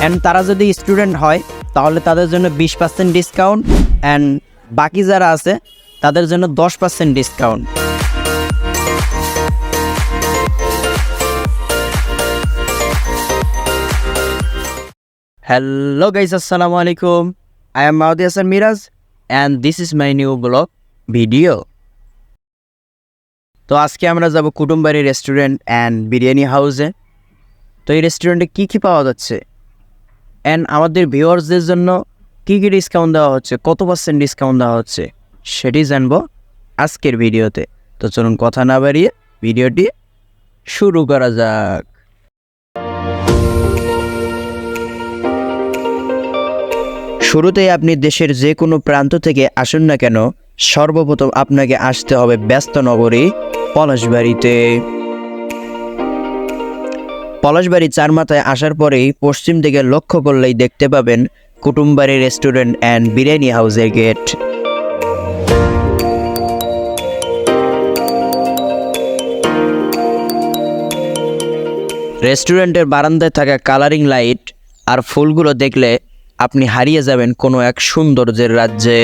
And তারা যদি student হয়, তাহলে তাদের জন্য বিশ পার্সেন্ট ডিসকাউন্ট অ্যান্ড বাকি যারা আছে, তাদের জন্য দশ পার্সেন্ট ডিসকাউন্ট হ্যালো গাইস আসসালামু আলাইকুম I am Mahdi Hasan Miraj and this is my new blog video তো আজকে আমরা যাব কুটুমবাড়ি রেস্টুরেন্ট অ্যান্ড বিরিয়ানি হাউসে তো এই রেস্টুরেন্টে কী কী পাওয়া যাচ্ছে? অ্যান্ড আমাদের ভিউয়ার্সদের জন্য কী কী ডিসকাউন্ট দেওয়া হচ্ছে? কত পার্সেন্ট ডিসকাউন্ট দেওয়া হচ্ছে? সেটি জানব আজকের ভিডিওতে। তো চলুন কথা না বাড়িয়ে ভিডিওটি শুরু করা যাক। শুরুতেই আপনি দেশের যে কোনো প্রান্ত থেকে আসুন না কেন, সর্বপ্রথম আপনাকে আসতে হবে ব্যস্ত নগরী পলাশবাড়িতে। পলাশবাড়ি চার মাথায় আসার পরেই পশ্চিম দিকে লক্ষ্য করলেই দেখতে পাবেন কুটুমবাড়ি রেস্টুরেন্ট অ্যান্ড বিরিয়ানি হাউসের গেট। রেস্টুরেন্টের বারান্দায় থাকা কালারিং লাইট আর ফুলগুলো দেখলে আপনি হারিয়ে যাবেন কোনো এক সৌন্দর্যের রাজ্যে।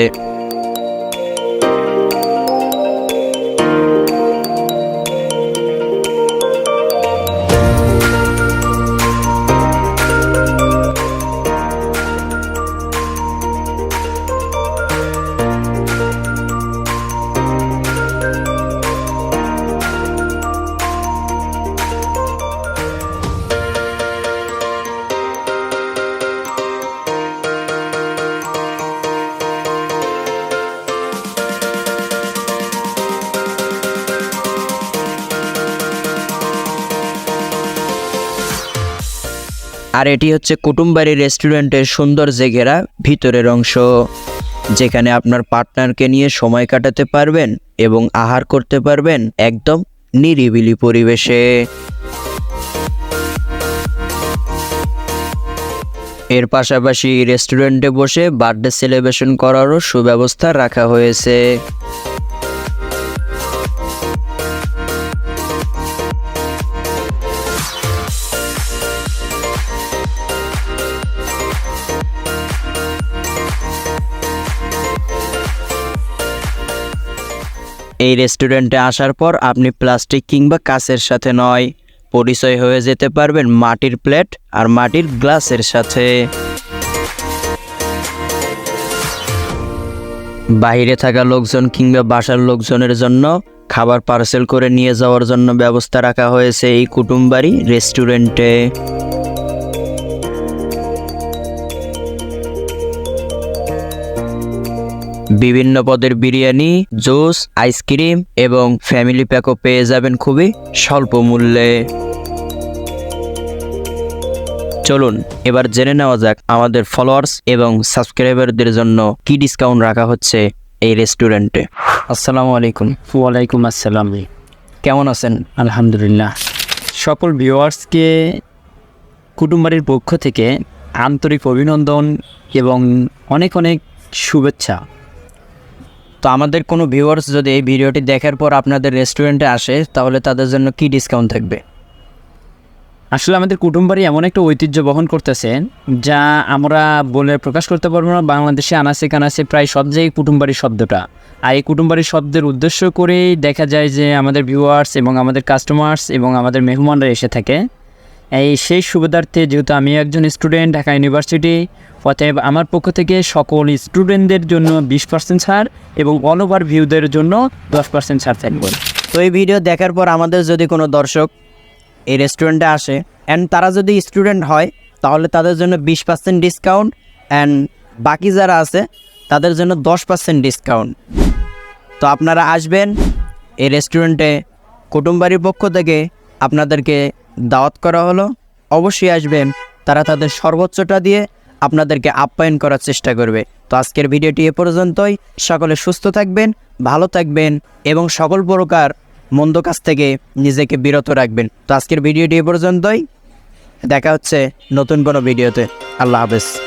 আর এটি হচ্ছে কুটুমবাড়ি রেস্টুরেন্টের সুন্দর ঘেরা ভিতরের অংশ, যেখানে আপনার পার্টনারকে নিয়ে সময় কাটাতে পারবেন এবং আহার করতে পারবেন একদম নিরিবিলি পরিবেশে। এর পাশাপাশি রেস্টুরেন্টে বসে বার্থডে সেলিব্রেশন করারও সুব্যবস্থা রাখা হয়েছে। এই রেস্টুরেন্টে আসার পর আপনি প্লাস্টিক কিংবা কাঁচের সাথে নয়। পরিচয় হয়ে যেতে পারবেন মাটির প্লেট আর মাটির গ্লাসের সাথে। বাইরে থাকা লোকজন কিংবা বাসার লোকজনের জন্য খাবার পার্সেল করে নিয়ে যাওয়ার জন্য ব্যবস্থা রাখা হয়েছে এই কুটুমবাড়ি রেস্টুরেন্টে বিভিন্ন পদের বিরিয়ানি জুস আইসক্রিম এবং ফ্যামিলি প্যাকও পেয়ে যাবেন খুবই স্বল্প মূল্যে। চলুন এবার জেনে নেওয়া যাক আমাদের ফলোয়ার্স এবং সাবস্ক্রাইবারদের জন্য কি ডিসকাউন্ট রাখা হচ্ছে এই রেস্টুরেন্টে আসসালামু আলাইকুম। ওয়ালাইকুম আসসালাম। কেমন আছেন? আলহামদুলিল্লাহ। সকল ভিউয়ার্সকে কুটুম্বাড়ির পক্ষ থেকে আন্তরিক অভিনন্দন এবং অনেক অনেক শুভেচ্ছা। তো আমাদের কোনো ভিউয়ার্স যদি এই ভিডিওটি দেখার পর আপনাদের রেস্টুরেন্টে আসে, তাহলে তাদের জন্য কি ডিসকাউন্ট থাকবে? আসলে আমাদের কুটুম্বাড়ি এমন একটা ঐতিহ্য বহন করতেছে, যা আমরা বলে প্রকাশ করতে পারব না, বাংলাদেশে আনাসে কানাসে প্রায় সব জায়গায় কুটুম্বাড়ি শব্দটা। আর এই কুটুম্বাড়ি শব্দের উদ্দেশ্য করেই দেখা যায় যে আমাদের ভিউয়ার্স এবং আমাদের কাস্টমার্স এবং আমাদের মেহমানরা এসে থাকে। এই সেই সুবিধার্থে যেহেতু আমি একজন স্টুডেন্ট ঢাকা ইউনিভার্সিটি অতএব আমার পক্ষ থেকে সকল স্টুডেন্টদের জন্য বিশ পার্সেন্ট ছাড় এবং অল ওভার ভিউদের জন্য দশ পার্সেন্ট ছাড় থাকবে। তো এই ভিডিও দেখার পর আমাদের যদি কোনো দর্শক এই রেস্টুরেন্টে আসে অ্যান্ড তারা যদি স্টুডেন্ট হয়, তাহলে তাদের জন্য বিশ পার্সেন্ট ডিসকাউন্ট অ্যান্ড বাকি যারা আছে, তাদের জন্য দশ পার্সেন্ট ডিসকাউন্ট তো আপনারা আসবেন এই রেস্টুরেন্টে কুটুমবাড়ির পক্ষ থেকে আপনাদেরকে দাওয়াত করা হলো, অবশ্যই আসবেন। তারা তাদের সর্বোচ্চটা দিয়ে আপনাদেরকে আপ্যায়ন করার চেষ্টা করবে। তো আজকের ভিডিওটি এ পর্যন্তই। সকলে সুস্থ থাকবেন, ভালো থাকবেন এবং সকল প্রকার মন্দ কাজ থেকে নিজেকে বিরত রাখবেন। তো আজকের ভিডিওটি এ পর্যন্তই। দেখা হচ্ছে নতুন কোনো ভিডিওতে। আল্লাহ হাফেজ।